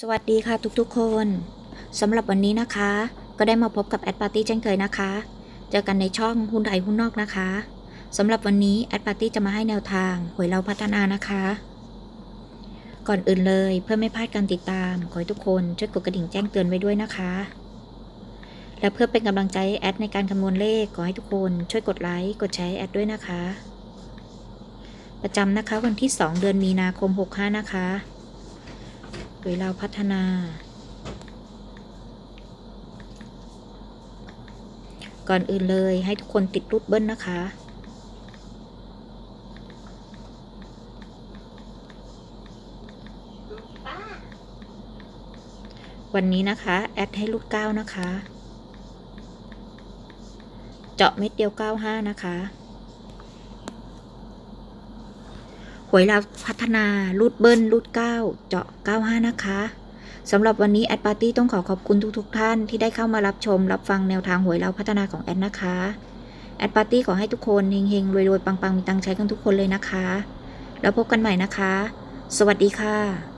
สวัสดีค่ะทุกๆคนสำหรับวันนี้นะคะ ก็ได้มาพบกับแอดปาร์ตี้เช่นเคยนะคะ เจอกันในช่องหุ้นไทยหุ้นนอกนะคะสำหรับวันนี้แอดปาร์ตี้จะมาให้แนวทางหวยเราพัฒนานะคะ ก่อนอื่นเลยเพื่อไม่พลาดการติดตาม ขอให้ทุกคนช่วยกดกระดิ่งแจ้งเตือนไว้ด้วยนะคะ และเพื่อเป็นกำลังใจแอดในการคำนวณเลขขอให้ทุกคนช่วยกดไลค์กดแชร์แอดด้วยนะคะ ประจำนะคะวันที่ 2 เดือนมีนาคม 65 นะคะ หวยเราพัฒนา ก่อนอื่นเลยให้ทุกคนติดรูดเบิ้ลนะคะ วันนี้นะคะ แอดให้ลูกเก้านะคะ เจาะเม็ดเดียว95นะคะ ห วยเราวพัฒนารูดเบิ้ลรูดเก้าเจาะ 95 นะคะสำหรับวันนี้แอดปาร์ตี้ต้องขอขอบคุณทุกๆทท่านที่ได้เข้ามารับชม รับฟังแนวทางหวยเราวพัฒนาของแอดนะคะแอดปาร์ตี้ขอให้ทุกคนเฮงๆรวยๆปังๆมีตังใช้กันทุกคนเลยนะคะ แล้วพบกันใหม่นะคะ สวัสดีค่ะ